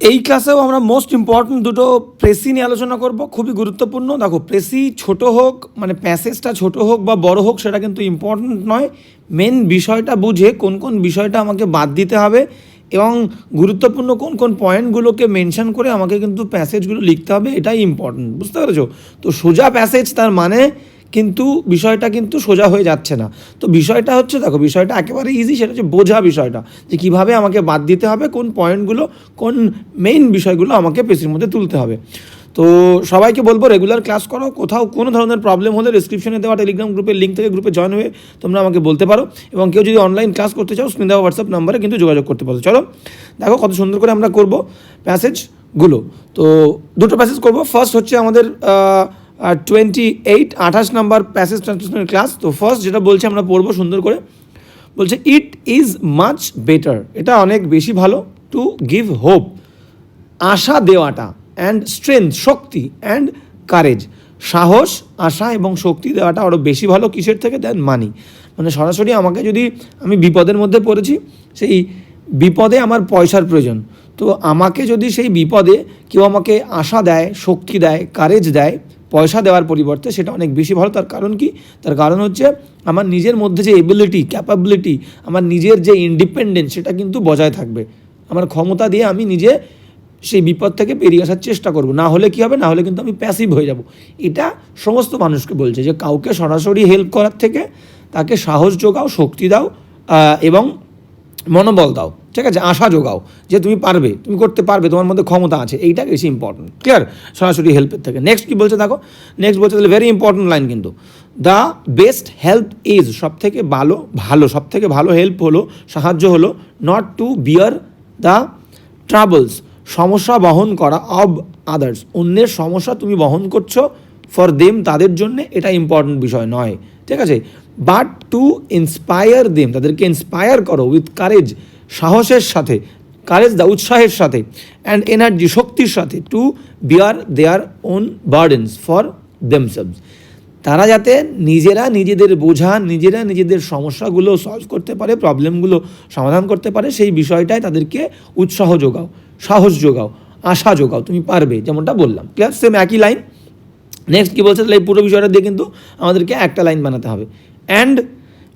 এই ক্লাসেও আমরা মোস্ট ইম্পর্ট্যান্ট দুটো প্রেসি নিয়ে আলোচনা করব, খুবই গুরুত্বপূর্ণ। দেখো, প্রেসি ছোট হোক মানে প্যাসেজটা ছোট হোক বা বড় হোক, সেটা কিন্তু ইম্পর্ট্যান্ট নয়। মেন বিষয়টা বুঝে কোন কোন বিষয়টা আমাকে বাদ দিতে হবে এবং গুরুত্বপূর্ণ কোন কোন পয়েন্টগুলোকে মেনশন করে আমাকে কিন্তু প্যাসেজগুলো লিখতে হবে, এটাই ইম্পর্ট্যান্ট বুঝতে পেরেছ? তো সোজা প্যাসেজ তার মানে কিন্তু বিষয়টা কিন্তু সোজা হয়ে যাচ্ছে না। তো বিষয়টা হচ্ছে, দেখো, বিষয়টা একেবারে ইজি সেটা হচ্ছে বোঝা বিষয়টা, যে কীভাবে আমাকে বাদ দিতে হবে, কোন পয়েন্টগুলো কোন মেইন বিষয়গুলো আমাকে পেশির মধ্যে তুলতে হবে। তো সবাইকে বলব রেগুলার ক্লাস করো, কোথাও কোনো ধরনের প্রবলেম হলে ডিসক্রিপশনে দেওয়া টেলিগ্রাম গ্রুপের লিঙ্ক থেকে গ্রুপে জয়েন হয়ে তোমরা আমাকে বলতে পারো। এবং কেউ যদি অনলাইন ক্লাস করতে চাও স্ক্রিন দেওয়া হোয়াটসঅ্যাপ নাম্বারে কিন্তু যোগাযোগ করতে পারো। চলো, দেখো কত সুন্দর করে আমরা করব প্যাসেজগুলো তো দুটো প্যাসেজ করব। ফার্স্ট হচ্ছে আমাদের টোয়েন্টি এইট আঠাশ নাম্বার প্যাসেজ ট্রান্সলেশনের ক্লাস তো ফার্স্ট যেটা বলছে আমরা পড়ব সুন্দর করে। বলছে ইট ইজ মাচ বেটার এটা অনেক বেশি ভালো। টু গিভ হোপ আশা দেওয়াটা অ্যান্ড স্ট্রেংথ শক্তি অ্যান্ড কারেজ সাহস, আশা এবং শক্তি দেওয়াটা আরও বেশি ভালো কিসের থেকে? দেন মানি মানে সরাসরি আমাকে যদি আমি বিপদের মধ্যে পড়েছি, সেই বিপদে আমার পয়সার প্রয়োজন। তো আমাকে যদি সেই বিপদে কেউ আমাকে আশা দেয়, শক্তি দেয় কারেজ দেয় পয়সা দেওয়ার পরিবর্তে সেটা অনেক বেশি ভালো। তার কারণ কি? তার কারণ হচ্ছে আমার নিজের মধ্যে যে এবিলিটি ক্যাপাবিলিটি আমার নিজের যে ইন্ডিপেন্ডেন্স সেটা কিন্তু বজায় থাকবে। আমার ক্ষমতা দিয়ে আমি নিজে সেই বিপদ থেকে বেরিয়ে আসার চেষ্টা করব। না হলে কি হবে? না হলে কিন্তু আমি প্যাসিভ হয়ে যাব। এটা সমস্ত মানুষকে বলছে যে, কাউকে সরাসরি হেল্প করার থেকে তাকে সাহস যোগাও, শক্তি দাও এবং মনোবল দাও, ঠিক আছে? আশা যোগাও যে তুমি পারবে, তুমি করতে পারবে, তোমার মধ্যে ক্ষমতা আছে, এইটা বেশি ইম্পর্টেন্ট ক্লিয়ার সরাসরি হেল্পের থেকে। নেক্সট কি বলছে দেখো? নেক্সট বলছে তাহলে ভেরি ইম্পর্টেন্ট লাইন কিন্তু। দ্য বেস্ট হেল্প ইজ সব থেকে ভালো ভালো সব থেকে ভালো হেল্প হলো, সাহায্য হলো not to bear the troubles সমস্যা বহন করা অব আদার্স অন্যের সমস্যা তুমি বহন করছ ফর দেম তাদের জন্য এটা ইম্পর্টেন্ট বিষয় নয়, ঠিক আছে? বাট টু ইন্সপায়ার দেম তাদেরকে ইন্সপায়ার করো উইথ কারেজ সাহসের সাথে কারেজ দা উৎসাহের সাথে অ্যান্ড এনার্জি শক্তির সাথে to bear their own burdens for themselves তারা যাতে নিজেরা নিজেদের বোঝা, নিজেরা নিজেদের সমস্যাগুলো সলভ করতে পারে প্রবলেমগুলো সমাধান করতে পারে, সেই বিষয়টায় তাদেরকে উৎসাহ যোগাও, সাহস যোগাও, আশা যোগাও, তুমি পারবে, যেমনটা বললাম। ক্লিয়ার সেম একই লাইন নেক্সট কী বলছে? তাহলে এই পুরো বিষয়টা দিয়ে কিন্তু আমাদেরকে একটা লাইন বানাতে হবে। And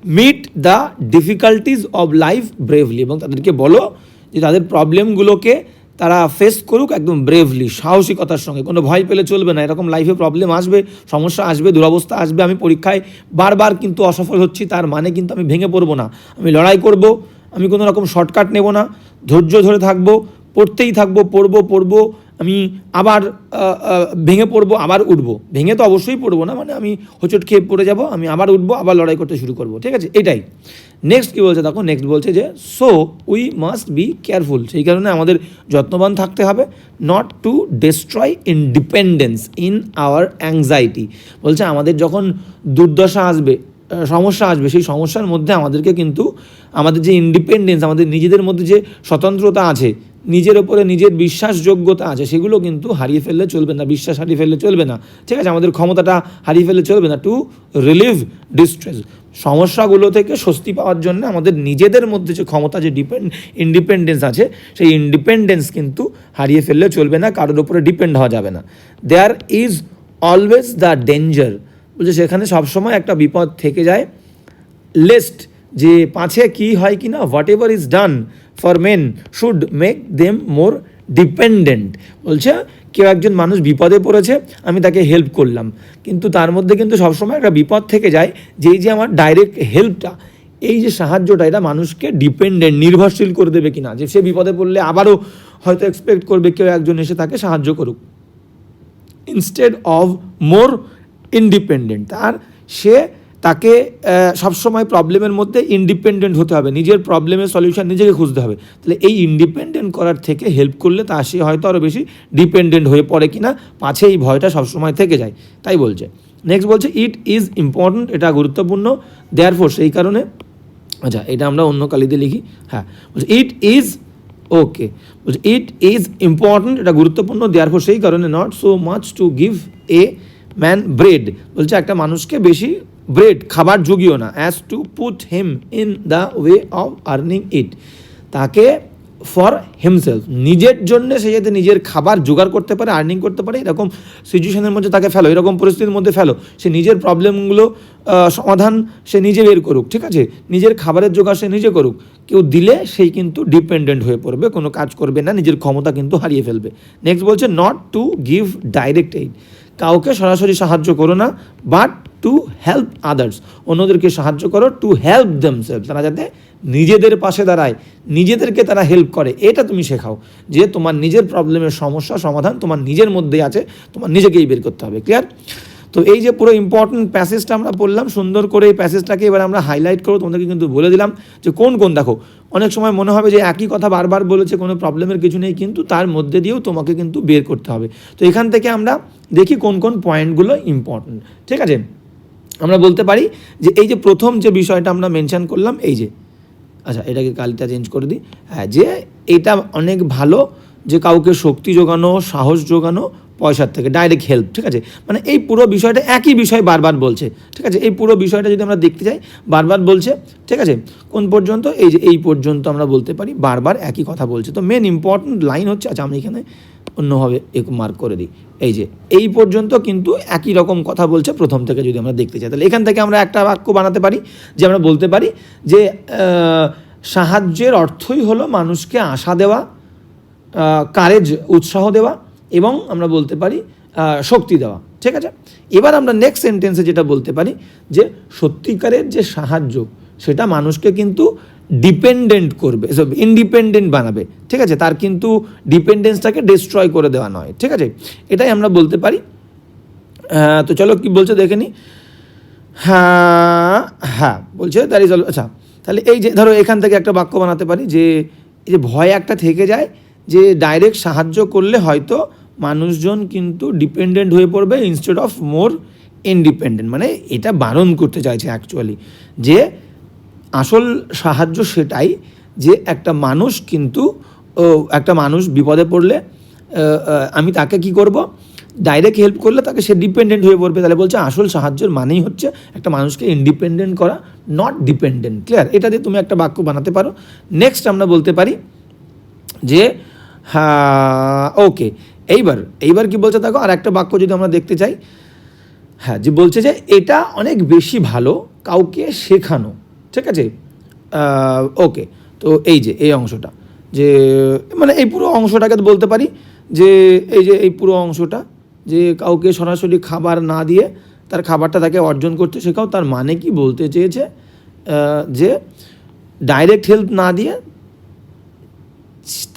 meet the difficulties of life bravely এবং তাদেরকে বলো যে তাদের প্রবলেমগুলোকে তারা ফেস করুক একদম ব্রেভলি সাহসিকতার সঙ্গে। কোনো ভয় পেলে চলবে না। এরকম লাইফে প্রবলেম আসবে, সমস্যা আসবে, দুরবস্থা আসবে, আমি পরীক্ষায় বারবার কিন্তু অসফল হচ্ছি, তার মানে কিন্তু আমি ভেঙে পড়ব না। আমি লড়াই করব, আমি কোনো রকম শর্টকাট নেব না। ধৈর্য ধরে থাকব, পড়তেই থাকব, পড়ব পড়ব আমি আবার ভেঙে পড়ব, আবার উঠবো। ভেঙে তো অবশ্যই পড়ব না মানে আমি হোঁচট খেয়ে পড়ে যাব, আমি আবার উঠবো, আবার লড়াই করতে শুরু করব, ঠিক আছে? এটাই। নেক্সট কী বলছে দেখো? নেক্সট বলছে যে so we must be careful সেই কারণে আমাদের যত্নবান থাকতে হবে not to destroy independence in our anxiety বলছে আমাদের যখন দুর্দশা আসবে সমস্যা আসবে, সেই সমস্যার মধ্যে আমাদেরকে কিন্তু, আমাদের যে ইন্ডিপেন্ডেন্স আমাদের নিজেদের মধ্যে যে স্বতন্ত্রতা আছে নিজের ওপরে নিজের বিশ্বাসযোগ্যতা আছে, সেগুলো কিন্তু হারিয়ে ফেললে চলবে না, বিশ্বাস হারিয়ে ফেললে চলবে না। ঠিক আছে, আমাদের ক্ষমতাটা হারিয়ে ফেললে চলবে না। টু রিলিভ ডিস্ট্রেস সমস্যাগুলো থেকে স্বস্তি পাওয়ার জন্য আমাদের নিজেদের মধ্যে যে ক্ষমতা, যে ডিপেন্ড ইন্ডিপেন্ডেন্স আছে, সেই ইন্ডিপেন্ডেন্স কিন্তু হারিয়ে ফেললে চলবে না, কারোর উপরে ডিপেন্ড হওয়া যাবে না। There is always the danger বলছে সেখানে সবসময় একটা বিপদ থেকে যায়। লিস্ট যে পাছে কি হয় কি না whatever is done for men should make them more dependent বলছে, কেউ একজন মানুষ বিপদে পড়েছে, আমি তাকে হেল্প করলাম। কিন্তু তার মধ্যে কিন্তু সবসময় একটা বিপদ থেকে যায়, যেই যে আমার ডাইরেক্ট হেল্পটা এই যে সাহায্যটা, এটা মানুষকে ডিপেন্ডেন্ট নির্ভরশীল করে দেবে কিনা? যে সে বিপদে পড়লে আবারও হয়তো এক্সপেক্ট করবে কেউ একজন এসে তাকে সাহায্য করুক। ইনস্টেড অফ মোর ইন্ডিপেন্ডেন্ট আর সে তাকে সবসময় প্রবলেমের মধ্যে ইন্ডিপেন্ডেন্ট হতে হবে। নিজের প্রবলেমের সলিউশন নিজেকে খুঁজতে হবে। তাহলে এই ইন্ডিপেন্ডেন্ট করার থেকে হেল্প করলে তা সে হয়তো আরও বেশি ডিপেন্ডেন্ট হয়ে পড়ে কিনা, পাছে এই ভয়টা সবসময় থেকে যায়। তাই বলছে। নেক্সট বলছে ইট ইজ ইম্পর্ট্যান্ট এটা গুরুত্বপূর্ণ। দেয়ার ফোর সেই কারণে আচ্ছা এটা আমরা অন্য কালিতে লিখি। হ্যাঁ বলছে ইট ইজ ওকে বলছে ইট ইজ ইম্পর্ট্যান্ট এটা গুরুত্বপূর্ণ। দেয়ার পর সেই কারণে not so much to give a man bread বলছে, একটা মানুষকে বেশি ব্রেড খাবার জুগিও না as to put him in the way of earning it তাকে ফর হিমসেলফ নিজের জন্য সে যাতে নিজের খাবার জোগাড় করতে পারে আর্নিং করতে পারে, এরকম সিচুয়েশনের মধ্যে তাকে ফেলো, এরকম পরিস্থিতির মধ্যে ফেলো। সে নিজের প্রবলেমগুলো সমাধান সে নিজে বের করুক, ঠিক আছে? নিজের খাবারের জোগাড় সে নিজে করুক। কেউ দিলে সেই কিন্তু ডিপেন্ডেন্ট হয়ে পড়বে, কোনো কাজ করবে না, নিজের ক্ষমতা কিন্তু হারিয়ে ফেলবে। নেক্সট বলছে not to give direct aid কাউকে সরাসরি সাহায্য করো না বাট টু হেল্প আদার্স অন্যদেরকে সাহায্য করো টু হেল্প দেমসেলফ তারা যাতে নিজেদের পাশে দাঁড়ায়, নিজেদেরকে তারা হেল্প করে। এটা তুমি শেখাও যে তোমার নিজের প্রবলেমের সমস্যা, সমাধান তোমার নিজের মধ্যেই আছে, তোমার নিজেকেই বের করতে হবে। ক্লিয়ার তো এই যে পুরো ইম্পর্টেন্ট প্যাসেজটা আমরা পড়লাম, সুন্দর করে এই প্যাসেজটাকে এবার আমরা হাইলাইট করব। তোমাদেরকে কিন্তু বলে দিলাম যে কোন কোন, দেখো, অনেক সময় মনে হবে যে একই কথা বারবার বলেছে, কোনো প্রবলেমের কিছু নেই, কিন্তু তার মধ্যে দিয়েও তোমাকে কিন্তু বের করতে হবে। তো এখান থেকে আমরা দেখি কোন কোন পয়েন্টগুলো ইম্পর্টেন্ট ঠিক আছে? আমরা বলতে পারি যে এই যে প্রথম যে বিষয়টা আমরা মেনশান করলাম, এই যে। আচ্ছা এটাকে কালিটা চেঞ্জ করে দিই। হ্যাঁ যে এটা অনেক ভালো যে কাউকে শক্তি যোগানো, সাহস যোগানো, পয়সার থেকে ডাইরেক্ট হেল্প ঠিক আছে? মানে এই পুরো বিষয়টা একই বিষয় বারবার বলছে, ঠিক আছে? এই পুরো বিষয়টা যদি আমরা দেখতে যাই, বারবার বলছে, ঠিক আছে? কোন পর্যন্ত? এই যে এই পর্যন্ত আমরা বলতে পারি, বারবার একই কথা বলছে। তো মেন ইম্পর্ট্যান্ট লাইন হচ্ছে আচ্ছা আমি এখানে অন্যভাবে মার্ক করে দিই। এই যে, এই পর্যন্ত কিন্তু একই রকম কথা বলছে প্রথম থেকে যদি আমরা দেখতে চাই। তাহলে এখান থেকে আমরা একটা বাক্য বানাতে পারি, যে আমরা বলতে পারি যে সাহায্যের অর্থই হলো মানুষকে আশা দেওয়া কারেজ উৎসাহ দেওয়া এবং আমরা বলতে পারি শক্তি দেওয়া। ঠিক আছে? এবার আমরা নেক্সট সেন্টেন্সে যেটা বলতে পারি যে, সত্যিকারের যে সাহায্য সেটা মানুষকে কিন্তু ডিপেন্ডেন্ট করবে ইন্ডিপেন্ডেন্ট বানাবে, ঠিক আছে? তার কিন্তু ডিপেন্ডেন্সটাকে ডিস্ট্রয় করে দেওয়া নয়, ঠিক আছে? এটাই আমরা বলতে পারি। তো চলো কি বলছে দেখে নি। হ্যাঁ হ্যাঁ বলছে দ্যাট ইজ আচ্ছা তাহলে এই যে ধরো এখান থেকে একটা বাক্য বানাতে পারি যে, এই যে ভয় একটা থেকে যায়, যে ডাইরেক্ট সাহায্য করলে হয়তো মানুষজন কিন্তু ডিপেন্ডেন্ট হয়ে পড়বে ইনস্টেড অফ মোর ইন্ডিপেন্ডেন্ট মানে এটা বারণ করতে চাইছে অ্যাকচুয়ালি যে আসল সাহায্য সেটাই যে একটা মানুষ কিন্তু একটা মানুষ বিপদে পড়লে আমি তাকে কি করব? ডাইরেক্ট হেল্প করলে তাকে সে ডিপেন্ডেন্ট হয়ে পড়বে। তাহলে বলছে আসল সাহায্যের মানেই হচ্ছে একটা মানুষকে ইন্ডিপেন্ডেন্ট করা নট ডিপেন্ডেন্ট ক্লিয়ার এটা দিয়ে তুমি একটা বাক্য বানাতে পারো। নেক্সট আমরা বলতে পারি যে হ্যাঁ ওকে এইবার এইবার কি বলছে দেখো? আর একটা বাক্য যদি আমরা দেখতে চাই। হ্যাঁ যে বলছে যে, এটা অনেক বেশি ভালো কাউকে শেখানো। ঠিক আছে? ওকে তো এই যে, এই অংশটা। যে মানে এই পুরো অংশটাকে বলতে পারি যে, এই যে, এই পুরো অংশটা, যে কাউকে সরাসরি খাবার না দিয়ে তার খাবারটা তাকে অর্জন করতে শেখাও, তার মানে কি বলতে চেয়েছে? যে ডাইরেক্ট হেল্প না দিয়ে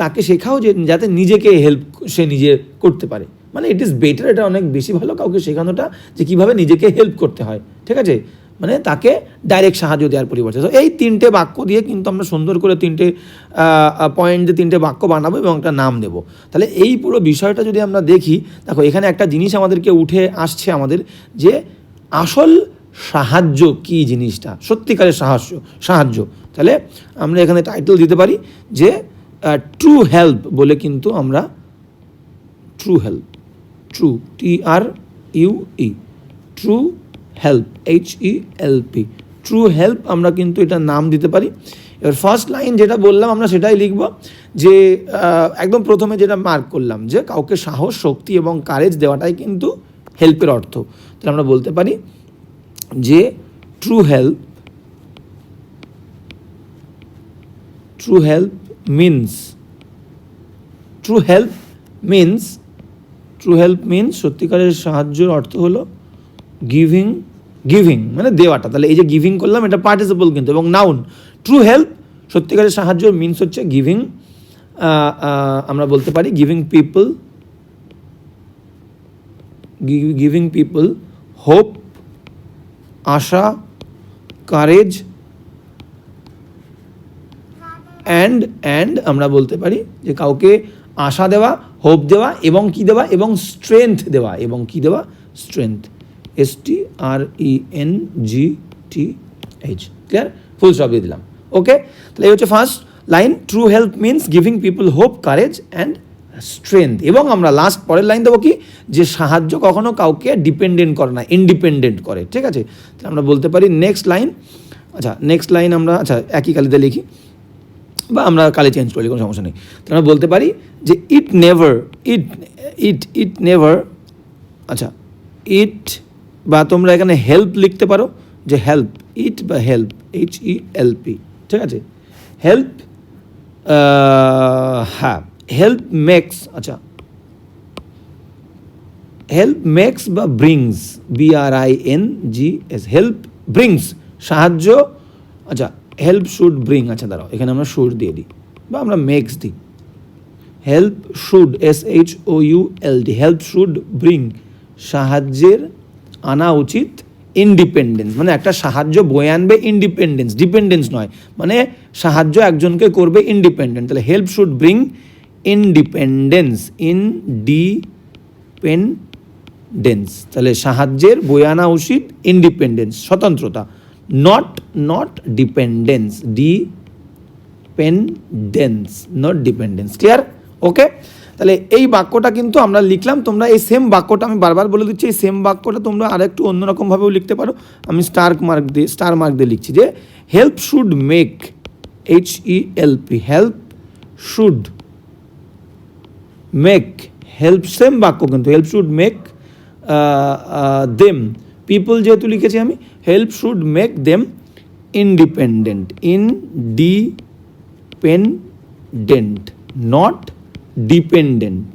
তাকে শেখাও যে, যাতে নিজেকে হেল্প সে নিজে করতে পারে। মানে ইট ইজ বেটার এটা অনেক বেশি ভালো কাউকে শেখানোটা যে কীভাবে নিজেকে হেল্প করতে হয়। ঠিক আছে? মানে তাকে ডাইরেক্ট সাহায্য দেওয়ার পরিবর্তে। তো এই তিনটে বাক্য দিয়ে কিন্তু আমরা সুন্দর করে তিনটে পয়েন্ট দিয়ে তিনটে বাক্য বানাবো এবং একটা নাম দেবো। তাহলে এই পুরো বিষয়টা যদি আমরা দেখি, দেখো, এখানে একটা জিনিস আমাদেরকে উঠে আসছে আমাদের যে আসল সাহায্য কি জিনিসটা? সত্যিকারের সাহায্য সাহায্য। তাহলে আমরা এখানে টাইটেল দিতে পারি যে ট্রু হেল্প বলে কিন্তু আমরা true help true T R U E true help H E L P true help আমরা কিন্তু এটা নাম দিতে পারি। এবার ফার্স্ট লাইন যেটা বললাম, আমরা সেটাই লিখব যে একদম প্রথমে যেটা মার্ক করলাম, যে কাউকে সাহস, শক্তি এবং কারেজ দেওয়াটাই কিন্তু হেল্পের অর্থ। তাহলে আমরা বলতে পারি যে true help true help means true help means true help means সত্যিকারের সাহায্যের অর্থ হলো গিভিং গিভিং মানে দেওয়াটা। তাহলে এই যে গিভিং করলাম, এটা পার্টিসিপল কিন্তু। এবং নাউন ট্রু হেল্প সত্যিকারের সাহায্য মিন্স হচ্ছে গিভিং আমরা বলতে পারি giving people giving people hope Asha courage and and আমরা বলতে পারি যে কাউকে আশা দেওয়া হোপ দেওয়া, এবং কি দেওয়া, এবং স্ট্রেংথ দেওয়া, এবং কি দেওয়া strength S T R E N G T H clear full stop দিয়ে দিলাম. ওকে তাহলে এই হচ্ছে first line true help means giving people hope courage and strength এবং আমরা লাস্ট পরের লাইন দেবো কি? যে সাহায্য কখনো কাউকে ডিপেন্ডেন্ট করে না ইন্ডিপেন্ডেন্ট করে। ঠিক আছে? তাহলে আমরা বলতে পারি নেক্সট লাইন আচ্ছা নেক্সট লাইন আমরা আচ্ছা একই কালিতে লিখি। বা আমরা কালে চেঞ্জ করি, কোনো সমস্যা নেই। তাহলে আমরা বলতে পারি যে it never it it it never আচ্ছা ইট বা তোমরা এখানে হেল্প লিখতে পারো যে হেল্প ইট বা help H E L P ঠিক আছে? হেল্প হ্যাঁ হেল্প মেক্স আচ্ছা। হেল্প মেক্স বা brings B R I N G S help brings সাহায্য আচ্ছা হেল্প শুড ব্রিং আচ্ছা দাঁড়াও, এখানে আমরা শুড দিয়ে দিই, বা আমরা মেক্স দিই। Help should S H O U L D help should bring সাহায্যের আনা উচিত ইন্ডিপেন্ডেন্স মানে একটা সাহায্য বয়ে আনবে ইন্ডিপেন্ডেন্স ডিপেন্ডেন্স নয় মানে সাহায্য একজনকে করবে ইন্ডিপেন্ডেন্ট তাহলে help should bring independence in dependence তাহলে সাহায্যের বয়ে আনা উচিত ইন্ডিপেন্ডেন্স স্বতন্ত্রতা not not dependence dependence not dependence clear okay তাহলে এই বাক্যটা কিন্তু আমরা লিখলাম, তোমরা এই সেম বাক্যটা আমি বারবার বলে দিচ্ছি, এই সেম বাক্যটা তোমরা আরেকটু অন্যরকমভাবেও লিখতে পারো। আমি স্টার মার্ক দিয়ে স্টার মার্ক দিয়ে লিখছি যে help should make H E L P help should make help same বাক্য কিন্তু help should make them people যেহেতু লিখেছি আমি help should make them independent in dependent not dependent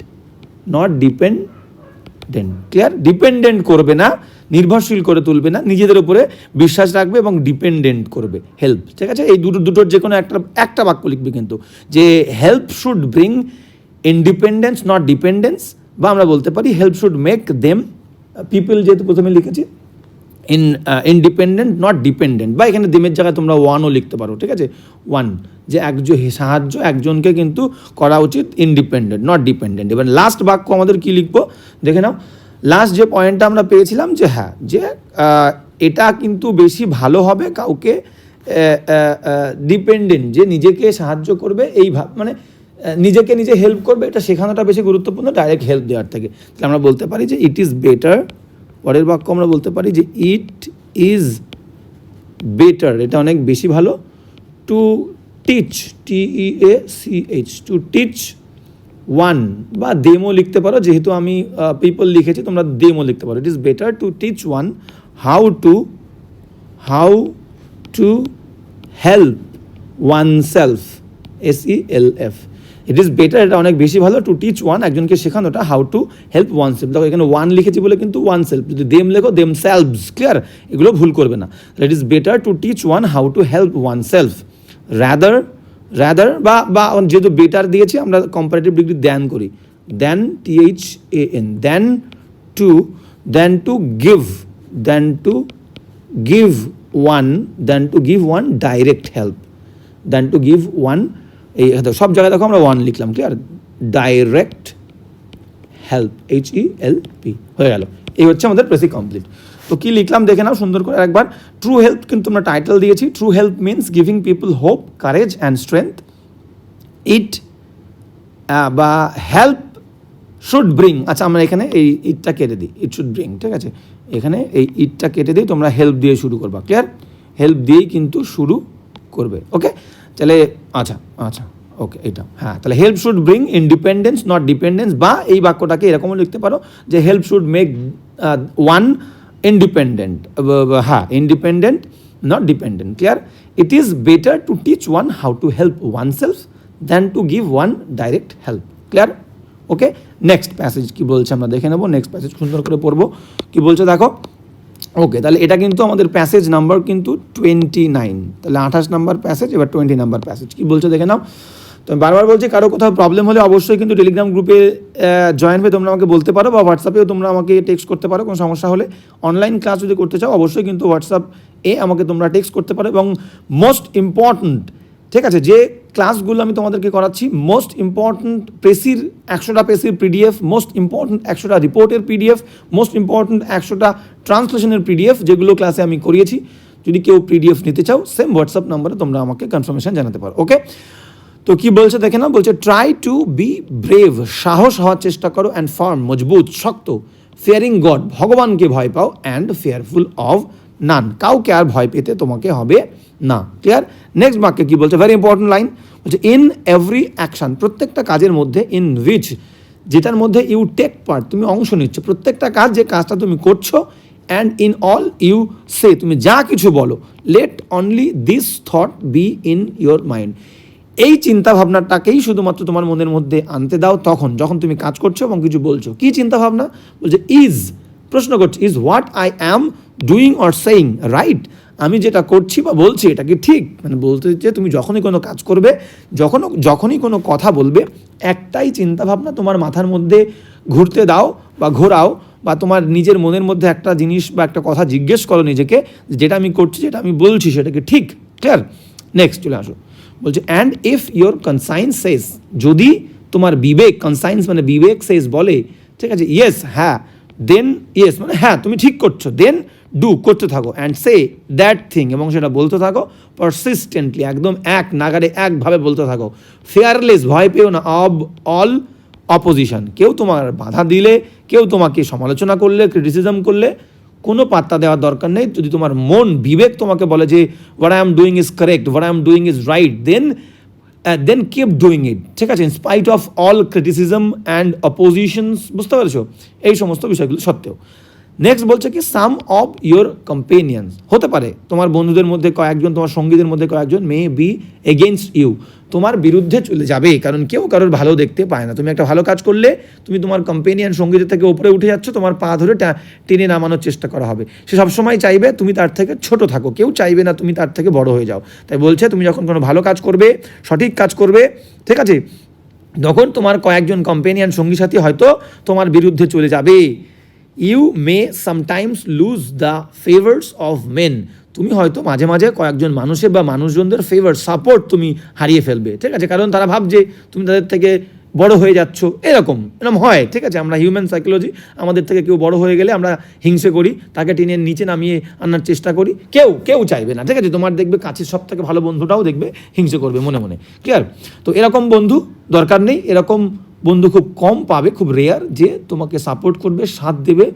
not dependent clear dependent করবে না, নির্ভরশীল করে তুলবে না, নিজেদের উপরে বিশ্বাস রাখবে এবং ডিপেন্ডেন্ট করবে হেল্প ঠিক আছে? এই দুটো দুটোর যে কোনো একটা একটা বাক্য লিখবে কিন্তু, যে help should bring independence not dependence বা আমরা বলতে পারি help should make them people যেহেতু প্রথমে লিখেছি ইন ইন্ডিপেন্ডেন্ট নট ডিপেন্ডেন্ট বা এখানে দেমের জায়গায় তোমরা ওয়ানও লিখতে পারো, ঠিক আছে? ওয়ান যে একজন সাহায্য একজনকে কিন্তু করা উচিত ইন্ডিপেন্ডেন্ট নট ডিপেন্ডেন্ট এবার লাস্ট বাক্য আমাদের কি লিখব? দেখে নাও। লাস্ট যে পয়েন্টটা আমরা পেয়েছিলাম যে হ্যাঁ যে এটা কিন্তু বেশি ভালো হবে কাউকে ডিপেন্ডেন্ট যে নিজেকে সাহায্য করবে এই মানে নিজেকে নিজে হেল্প করবে, এটা শেখানোটা বেশি গুরুত্বপূর্ণ ডাইরেক্ট হেল্প দেওয়ার থেকে। তাহলে আমরা বলতে পারি যে ইট ইজ বেটার পরের বাক্য আমরা বলতে পারি যে ইট ইজ বেটার, এটা অনেক বেশি ভালো। To teach T E A C H to teach one, বা দেমও লিখতে পারো, যেহেতু আমি পিপল লিখেছি, তোমরা দেমও লিখতে পারো। It is better to teach one how to how to help oneself S E L F it is better এটা অনেক বেশি ভালো টু টিচ ওয়ান একজনকে শেখানোটা how to help oneself দেখো, এখানে ওয়ান লিখেছি বলে কিন্তু ওয়ান সেলফ যদি দেম লেখো দেম সেলফস ক্লিয়ার এগুলো ভুল করবে না। It is better to teach one how to help oneself rather rather বা বা যেহেতু বেটার দিয়েছি, আমরা কম্পারেটিভ ডিগ্রি দেন করি। Than T H A N than to than to give than to give one than to give one direct help than to give one এই সব জায়গায় দেখো আমরা ওয়ান লিখলাম clear direct help H E L P হয়ে গেল। এই হচ্ছে আমাদের প্রেসি কমপ্লিট তো কি লিখলাম, দেখে নাও সুন্দর করে একবার ট্রু হেল্প কিন্তু আমরা টাইটেল দিয়েছি। True help means giving people hope courage and strength it বা হেল্প শুড ব্রিং আচ্ছা আমরা এখানে এই ইটটা কেটে দিই। ইট শুড ব্রিং ঠিক আছে? এখানে এই ইটটা কেটে দিই, তোমরা হেল্প দিয়ে শুরু করবা ক্লিয়ার হেল্প দিয়েই কিন্তু শুরু করবে ওকে তাহলে আচ্ছা আচ্ছা ওকে এটা হ্যাঁ তাহলে help should bring independence not dependence বা এই বাক্যটাকে এরকমও লিখতে পারো যে help should make one independent হ্যাঁ independent not dependent clear it is better to teach one how to help oneself than to give one direct help clear okay next passage কি বলছে আমরা দেখে নেব নেক্সট প্যাসেজ সুন্দর করে পড়ব। কি বলছে দেখো? ওকে তাহলে এটা কিন্তু আমাদের প্যাসেজ নাম্বার কিন্তু টোয়েন্টি নাইন তাহলে আঠাশ নাম্বার প্যাসেজ এবার টোয়েন্টি নাম্বার প্যাসেজ কী বলছে দেখে নাও। তো বারবার বলছি, কারও কোথাও প্রবলেম হলে অবশ্যই কিন্তু টেলিগ্রাম গ্রুপে জয়েন হয়ে তোমরা আমাকে বলতে পারো বা হোয়াটসঅ্যাপেও তোমরা আমাকে টেক্সট করতে পারো, কোনো সমস্যা হলে। অনলাইন ক্লাস যদি করতে চাও, অবশ্যই কিন্তু হোয়াটসঅ্যাপ এ আমাকে তোমরা টেক্সট করতে পারো এবং মোস্ট ইম্পর্ট্যান্ট ঠিক আছে, যে ক্লাসগুলো আমি তোমাদেরকে করাচ্ছি মোস্ট ইম্পর্ট্যান্ট পেসির একশোটা পেসির পিডিএফ মোস্ট ইম্পর্ট্যান্ট একশোটা রিপোর্টের পিডিএফ মোস্ট ইম্পর্ট্যান্ট একশোটা ট্রান্সলেশনের পিডিএফ যেগুলো ক্লাসে আমি করিয়েছি। যদি কেউ পিডিএফ নিতে চাও সেম হোয়াটসঅ্যাপ নাম্বারে তোমরা আমাকে কনফার্মেশন জানাতে পারো ওকে তো কি বলছে দেখে না বলছে ট্রাই টু বি ব্রেভ সাহস হওয়ার চেষ্টা করো অ্যান্ড ফার্ম মজবুত, শক্ত ফিয়ারিং গড ভগবানকে ভয় পাও অ্যান্ড ফেয়ারফুল অফ নান কাউকে আর ভয় পেতে তোমাকে হবে না। ক্লিয়ার নেক্সট বাক্যে কি বলছে? ভেরি ইম্পর্টেন্ট লাইন বলছে ইন এভরি অ্যাকশন প্রত্যেকটা কাজের মধ্যে ইন উইচ যেটার মধ্যে ইউ টেক পার্ট তুমি অংশ নিচ্ছ, প্রত্যেকটা কাজ, যে কাজটা তুমি করছ and in all you say তুমি যা কিছু বলো let only this thought be in your mind এই চিন্তা ভাবনাটাকেই শুধুমাত্র তোমার মনের মধ্যে আনতে দাও তখন, যখন তুমি কাজ করছ এবং কিছু বলছো। কি চিন্তা ভাবনা বলছে ইজ প্রশ্ন করছে is what I am doing or saying right আমি যেটা করছি বা বলছি, এটা কি ঠিক? মানে বলতে যে তুমি যখনই কোনো কাজ করবে যখন যখনই কোনো কথা বলবে, একটাই চিন্তা ভাবনা তোমার মাথার মধ্যে ঘুরতে দাও বা ঘোরাও বা তোমার নিজের মনের মধ্যে একটা জিনিস বা একটা কথা জিজ্ঞেস করো নিজেকে, যেটা আমি করছি, যেটা আমি বলছি, সেটা কি ঠিক? ক্লিয়ার নেক্সট চলে আসো। বলছে and if your conscience says যদি তোমার বিবেক কনসাইন্স মানে বিবেক সেস বলে, ঠিক আছে ইয়েস হ্যাঁ দেন ইয়েস মানে হ্যাঁ তুমি ঠিক করছ দেন ডু করতে থাকো অ্যান্ড সে দ্যাট থিং এবং সেটা বলতে থাকো পারসিস্টেন্টলি একদম এক নাগারে একভাবে বলতে থাকো। ফেয়ারলেস ভয় পেও না অব অল অপোজিশন কেউ তোমার বাধা দিলে, কেউ তোমাকে সমালোচনা করলে ক্রিটিসিজম করলে, কোনো পাত্তা দেওয়ার দরকার নেই। যদি তোমার মন, বিবেক তোমাকে বলে যে what I am doing is correct what I am doing is right then then keep doing it ঠিক আছে? In spite of all criticism and oppositions বুঝতে পারছ? এই সমস্ত বিষয়গুলো সত্ত্বেও। নেক্সট বলছে কি সাম অফ ইয়োর কম্পেনিয়ন্স হতে পারে, তোমার বন্ধুদের মধ্যে কয়েকজন, তোমার সঙ্গীদের মধ্যে কয়েকজন মে বি এগেনস্ট ইউ তোমার বিরুদ্ধে চলে যাবে, কারণ কেউ কারোর ভালো দেখতে পায় না। তুমি একটা ভালো কাজ করলে, তুমি তোমার কম্পেনিয়ান সঙ্গীদের থেকে ওপরে উঠে যাচ্ছ, তোমার পা ধরে টেনে নামানোর চেষ্টা করা হবে। সে সবসময় চাইবে তুমি তার থেকে ছোট থাকো, কেউ চাইবে না তুমি তার থেকে বড় হয়ে যাও। তাই বলছে, তুমি যখন কোনো ভালো কাজ করবে, সঠিক কাজ করবে, ঠিক আছে? তখন তোমার কয়েকজন কম্পেনিয়ান সঙ্গী সাথী হয়তো তোমার বিরুদ্ধে চলে যাবে। You may sometimes lose the favours of men তুমি হয়তো মাঝে মাঝে কয়েকজন মানুষের বা মানুষজনদের ফেভার সাপোর্ট তুমি হারিয়ে ফেলবে। ঠিক আছে? কারণ তারা ভাবছে, তুমি তাদের থেকে বড় হয়ে যাচ্ছ। এরকম এরকম হয়। ঠিক আছে? আমরা হিউম্যান সাইকোলজি আমাদের থেকে কেউ বড় হয়ে গেলে আমরা হিংসে করি, তাকে টেনে নিচে নামিয়ে আনার চেষ্টা করি। কেউ কেউ চাইবে না। ঠিক আছে? তোমার দেখবে কাছের সব থেকে ভালো বন্ধুটাও দেখবে হিংসে করবে মনে মনে। ক্লিয়ার তো এরকম বন্ধু দরকার নেই। এরকম বন্ধু খুব কম পাবে, খুব রেয়ার যে তোমাকে সাপোর্ট করবে, সাথ দেবে।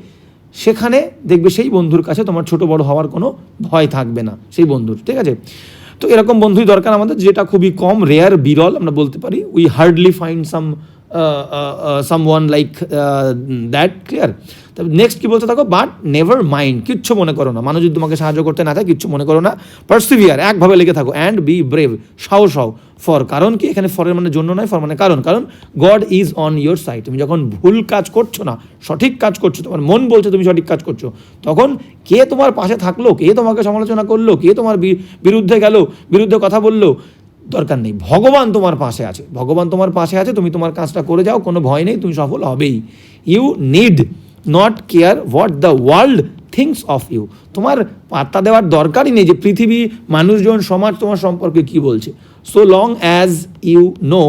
সেখানে দেখবে সেই বন্ধুর কাছে তোমার ছোট বড় হওয়ার কোনো ভয় থাকবে না, সেই বন্ধুর, ঠিক আছে? তো এরকম বন্ধুই দরকার আমাদের, যেটা খুবই কম রেয়ার বিরল, আমরা বলতে পারি। We hardly find some someone like that clear তবে নেক্সট কী বলতে থাকো বাট নেভার মাইন্ড কিচ্ছু মনে করো না। মানুষ যদি তোমাকে সাহায্য করতে না থাকে কিচ্ছু মনে করো না। পার্সিভিয়ার একভাবে লেগে থাকো। অ্যান্ড বি ব্রেভ সাহস হও। ফর কারণ কি? এখানে ফরের মানে জন্য নয় ফর মানে কারণ। কারণ God is on your side তুমি যখন ভুল কাজ করছ না, সঠিক কাজ করছ, তোমার মন বলছে তুমি সঠিক কাজ করছ, তখন কে তোমার পাশে থাকল, কে তোমাকে সমালোচনা করল, কে তোমার বিরুদ্ধে গেল, বিরুদ্ধে কথা বলল, দরকার নেই। ভগবান তোমার পাশে আছে। ভগবান তোমার পাশে আছে, তুমি তোমার কাজটা করে যাও, কোনো ভয় নেই, তুমি সফল হবেই। You need not care what the world thinks of you তোমার পাত্তা দেওয়ার দরকারই নেই যে পৃথিবী, মানুষজন, সমাজ তোমার সম্পর্কে কি বলছে। So long as you know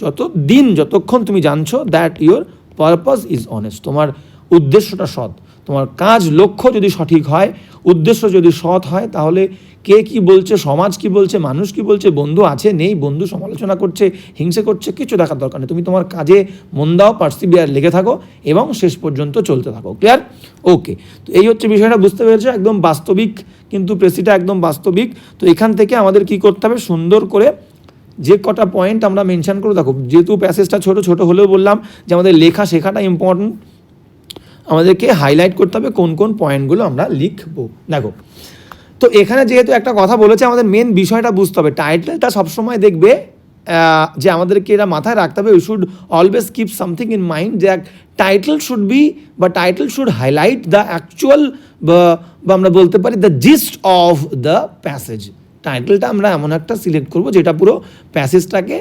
যত দিন যতক্ষণ তুমি জানছো that your purpose is honest তোমার উদ্দেশ্যটা সৎ, তোমার কাজ, লক্ষ্য যদি সঠিক হয় উদ্দেশ্য যদি সৎ হয়, তাহলে কে কি বলছে, সমাজ কি বলছে, মানুষ কি বলছে, বন্ধু আছে, নেই, বন্ধু সমালোচনা করছে, হিংসে করছে, কিছু দেখার দরকার নেই। তুমি তোমার কাজে মন দাও পার্সিবিয়ার লেগে থাকো এবং শেষ পর্যন্ত চলতে থাকো। ক্লিয়ার ওকে তো এই হচ্ছে বিষয়টা, বুঝতে পেরেছ? একদম বাস্তবিক, কিন্তু প্রেসিটা একদম বাস্তবিক। তো এখান থেকে আমাদের কি করতে হবে? সুন্দর করে যে কটা পয়েন্ট আমরা মেনশন করে দেখো, যেহেতু প্যাসেজটা ছোট ছোট হলেও বললাম যে আমাদের লেখা, শেখাটা ইম্পর্টেন্ট আমাদেরকে হাইলাইট করতে হবে কোন কোন পয়েন্টগুলো আমরা লিখব। দেখো, তো এখানে যেহেতু একটা কথা বলেছে, আমাদের মেন বিষয়টা বুঝতে হবে। টাইটেলটা সবসময় দেখবে যে আমাদেরকে এটা মাথায় রাখতে হবে। We should always keep something in mind যে টাইটেল শুড বি বা title should highlight the actual বা আমরা বলতে পারি the gist of the passage টাইটেলটা আমরা এমন একটা সিলেক্ট করব যেটা পুরো প্যাসেজটাকে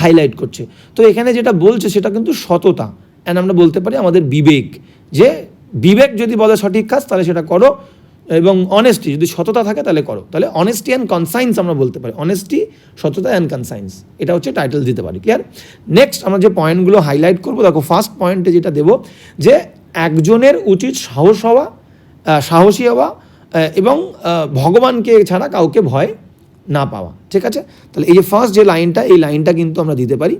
হাইলাইট করছে। তো এখানে যেটা বলছে সেটা কিন্তু সততা। অ্যান্ড আমরা বলতে পারি আমাদের বিবেক। যে বিবেক যদি বলে সঠিক কাজ, তাহলে সেটা করো এবং অনেস্টি যদি সততা থাকে, তাহলে করো। তাহলে অনেস্টি অ্যান্ড কনসাইন্স আমরা বলতে পারি। অনেস্টি সততা অ্যান্ড কনসাইন্স এটা হচ্ছে টাইটেল দিতে পারি ক্লিয়ার নেক্সট আমরা যে পয়েন্টগুলো হাইলাইট করব, দেখো ফার্স্ট পয়েন্টে যেটা দেবো, যে একজনের উচিত সাহস হওয়া সাহসী হওয়া এবং ভগবানকে ছাড়া কাউকে ভয় না পাওয়া, ঠিক আছে? তাহলে এই যে ফার্স্ট যে লাইনটা এই লাইনটা কিন্তু আমরা দিতে পারি।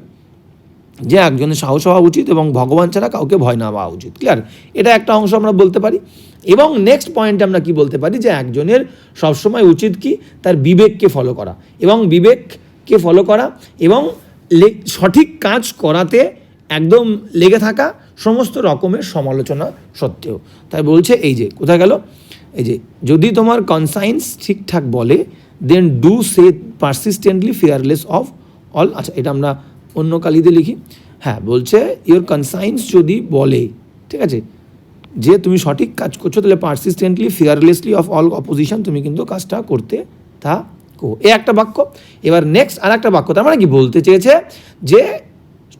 যে একজনের সাহস হওয়া উচিত এবং ভগবান ছাড়া কাউকে ভয় না পাওয়া উচিত। ক্লিয়ার এটা একটা অংশ আমরা বলতে পারি। এবং নেক্সট পয়েন্টে আমরা কি বলতে পারি? যে একজনের সবসময় উচিত কি? তার বিবেককে ফলো করা। এবং বিবেককে ফলো করা এবং সঠিক কাজ করাতে একদম লেগে থাকা সমস্ত রকমের সমালোচনা সত্ত্বেও। তাই বলছে এই যে, কোথায় গেল? এই যে, যদি তোমার কনসাইন্স ঠিকঠাক বলে then do say persistently fearless of all আচ্ছা এটা আমরা অন্য কালিতে লিখি। হ্যাঁ বলছে ইওর কনসাইন্স যদি বলে, ঠিক আছে, যে তুমি সঠিক কাজ করছ, তাহলে persistently fearlessly of all opposition তুমি কিন্তু কাজটা করতে থাকো। এ একটা বাক্য। এবার নেক্সট আর একটা বাক্য, তার মানে কি? বলতে চেয়েছে যে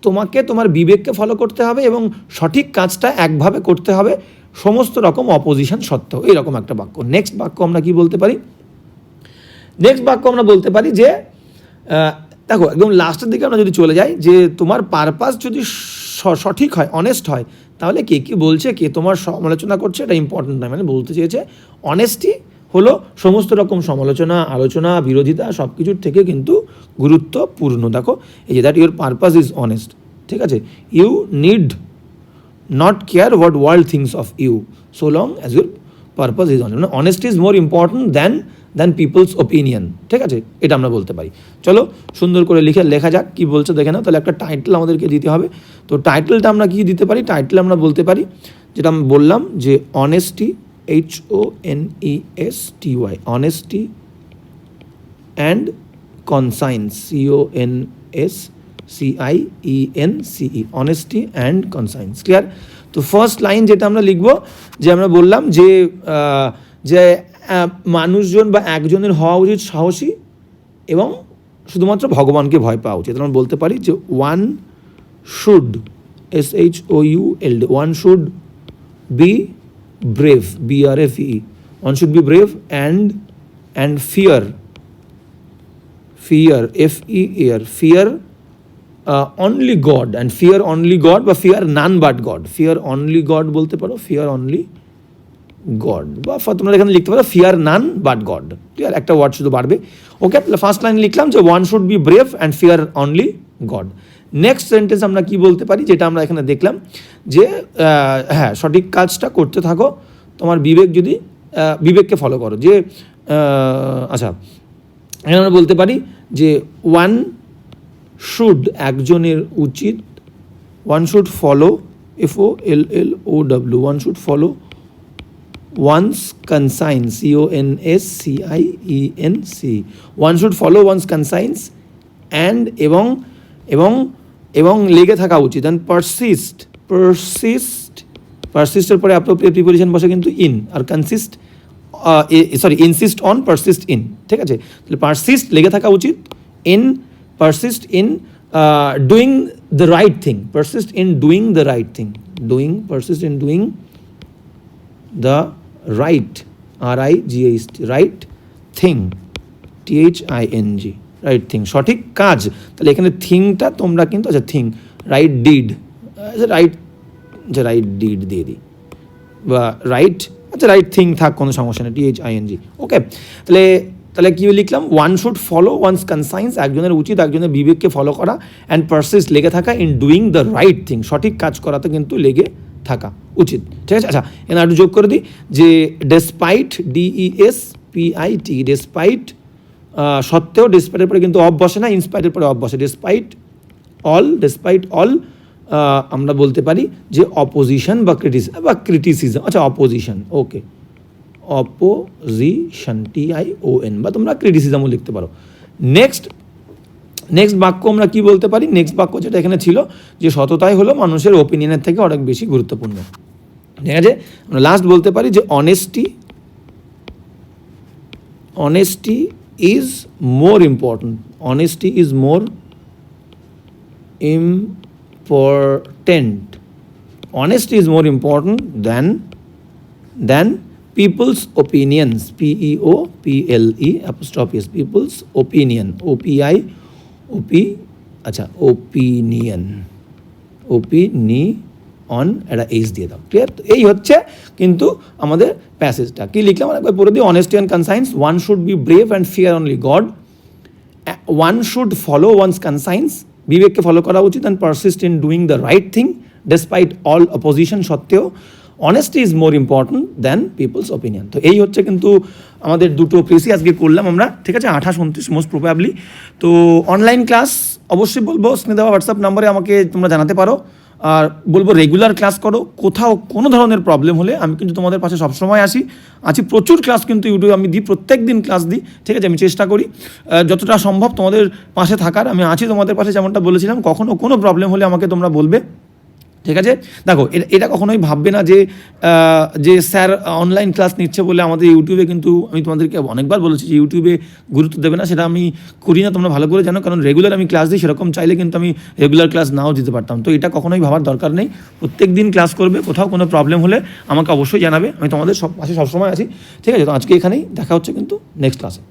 তোমাকে, তোমার বিবেককে ফলো করতে হবে এবং সঠিক কাজটা একভাবে করতে হবে, সমস্ত রকম অপোজিশন সত্ত্বেও। এরকম একটা বাক্য। নেক্সট বাক্য আমরা কি বলতে পারি? নেক্সট বাক্য আমরা বলতে পারি যে দেখো, একদম লাস্টের দিকে আমরা যদি চলে যাই, যে তোমার পারপাস যদি সঠিক হয় অনেস্ট হয়, তাহলে কে কি বলছে, কে তোমার সমালোচনা করছে, এটা ইম্পর্টেন্ট নয় মানে বলতে চেয়েছে অনেস্টি হলো সমস্ত রকম সমালোচনা, আলোচনা, বিরোধিতা সব কিছুর থেকে কিন্তু গুরুত্বপূর্ণ। দেখো, এই যে that your purpose is honest ঠিক আছে? You need not care what world thinks of you so long as your purpose is honest. মানে honest is more important than than people's opinion ঠিক আছে? এটা আমরা বলতে পারি। চলো, সুন্দর করে লিখে লেখা যাক, কি বলছে দেখে নাও। তাহলে একটা টাইটেল আমাদেরকে দিতে হবে। তো টাইটেলটা আমরা কি দিতে পারি? টাইটেল আমরা বলতে পারি, যেটা আমি বললাম যে honesty H O N E S T Y honesty and conscience C O N S C I E N C E honesty and conscience clear তো ফার্স্ট লাইন যেটা আমরা লিখব, যে আমরা বললাম যে যে মানুষজন বা একজনের হওয়া উচিত সাহসী এবং শুধুমাত্র ভগবানকে ভয় পাওয়া উচিত। আমরা বলতে পারি যে one should S H O U L D one should be brave B R F E one should be brave and and fear fear F E a fear only God and fear only God বা fear none but God fear only God বলতে পারো fear only god বা তোমরা এখানে লিখতে পারো fear none but god আছে একটা ওয়ার্ড শুধু বাড়বে। ওকে ফার্স্ট লাইন লিখলাম যে one should be brave and fear only God next sentence আমরা কি বলতে পারি, যেটা আমরা এখানে দেখলাম, যে হ্যাঁ সঠিক কাজটা করতে থাকো। তোমার বিবেক যদি বিবেককে ফলো করো। যে আচ্ছা এখানে আমরা বলতে পারি যে ওয়ান শুড একজনের উচিত one should follow F O L L O W one should follow one's conscience C O N S C I E N C one should follow one's conscience and এবং এবং এবং লেগে থাকা উচিত and persist persist পারসিস্টের পরে appropriate preposition বসে কিন্তু in R consist sorry insist on persist in ঠিক আছে? তাহলে পারসিস্ট লেগে থাকা উচিত in persist in doing the right thing persist in doing the right thing doing persist in doing the right R I G H T right thing T H I N G right thing সঠিক কাজ। তাহলে এখানে থিংটা তোমরা কিন্তু আচ্ছা thing right deed right আচ্ছা right deed দিয়ে দিই। বা রাইট আচ্ছা রাইট থিং থাক, কোনো সমস্যা নেই T H I N G okay তাহলে তাহলে কী লিখলাম? One should follow one's conscience একজনের উচিত একজনের বিবেককে ফলো করা অ্যান্ড পারসিস লেগে থাকা in doing the right thing সঠিক কাজ করাতে কিন্তু লেগে থাকা উচিত। ঠিক আছে? আচ্ছা এখানে একটু যোগ করে দিই যে ডেসপাইট ডিইএস পিআইটি ডেসপাইট সত্ত্বেও ডেসপাইটের পরে কিন্তু অফ বসে না ইনস্পাইটের পরে অফ বসে। ডেসপাইট অল ডেসপাইট অল আমরা বলতে পারি যে অপোজিশন বা ক্রিটিস বা ক্রিটিসিজম আচ্ছা opposition okay opposition T I O N বা তোমরা ক্রিটিসিজমও লিখতে পারো। নেক্সট নেক্সট বাক্য আমরা কি বলতে পারি? নেক্সট বাক্য যেটা এখানে ছিল, যে সততাই হলো মানুষের ওপিনিয়নের থেকে অনেক বেশি গুরুত্বপূর্ণ। ঠিক আছে? আমরা লাস্ট বলতে পারি যে honesty honesty is more important honesty is more important. Honesty is more important than than people's opinions, p e o p l e p আচ্ছা ওপিনিয়ন ওপিনি অন একটা এইচ দিয়ে দাও ক্লিয়ার তো এই হচ্ছে কিন্তু আমাদের প্যাসেজটা কি লিখলাম? একবার পড়ে দিই honesty and conscience one should be brave and fear only God one should follow one's conscience বিবেককে ফলো করা উচিত and persist in doing the right thing despite all opposition সত্ত্বেও। Honesty is more important than people's opinion তো এই হচ্ছে কিন্তু আমাদের দুটো প্রেসি আজকে করলাম আমরা। ঠিক আছে? আঠাশ, উনত্রিশ মোস্ট প্রবাবলি তো অনলাইন ক্লাস অবশ্যই বলব স্নেহ হোয়াটসঅ্যাপ নাম্বারে আমাকে তোমরা জানাতে পারো। আর বলব রেগুলার ক্লাস করো। কোথাও কোনো ধরনের প্রবলেম হলে আমি কিন্তু তোমাদের পাশে সবসময় আসি। আছি, প্রচুর ক্লাস কিন্তু ইউটিউবে আমি দিই, প্রত্যেক দিন ক্লাস দিই। ঠিক আছে? আমি চেষ্টা করি যতটা সম্ভব তোমাদের পাশে থাকার। আমি আছি তোমাদের পাশে যেমনটা বলেছিলাম, কখনো কোনো প্রবলেম হলে আমাকে তোমরা বলবে। ঠিক আছে? দেখো এটা কখনোই ভাববে না যে যে স্যার অনলাইন ক্লাস নিচ্ছে বলে আমাদের ইউটিউবে কিন্তু আমি তোমাদেরকে অনেকবার বলেছি যে ইউটিউবে গুরুত্ব দেবে না, সেটা আমি করি না, তোমরা ভালো করে জানো, কারণ রেগুলার আমি ক্লাস দিই, সেরকম চাইলে কিন্তু আমি রেগুলার ক্লাস নাও দিতে পারতাম। তো এটা কখনোই ভাবার দরকার নেই। প্রত্যেক দিন ক্লাস করবে, কোথাও কোনো প্রবলেম হলে আমাকে অবশ্যই জানাবে, আমি তোমাদের সব, পাশে সবসময় আছি। ঠিক আছে? তো আজকে এখানেই, দেখা হচ্ছে কিন্তু নেক্সট ক্লাসে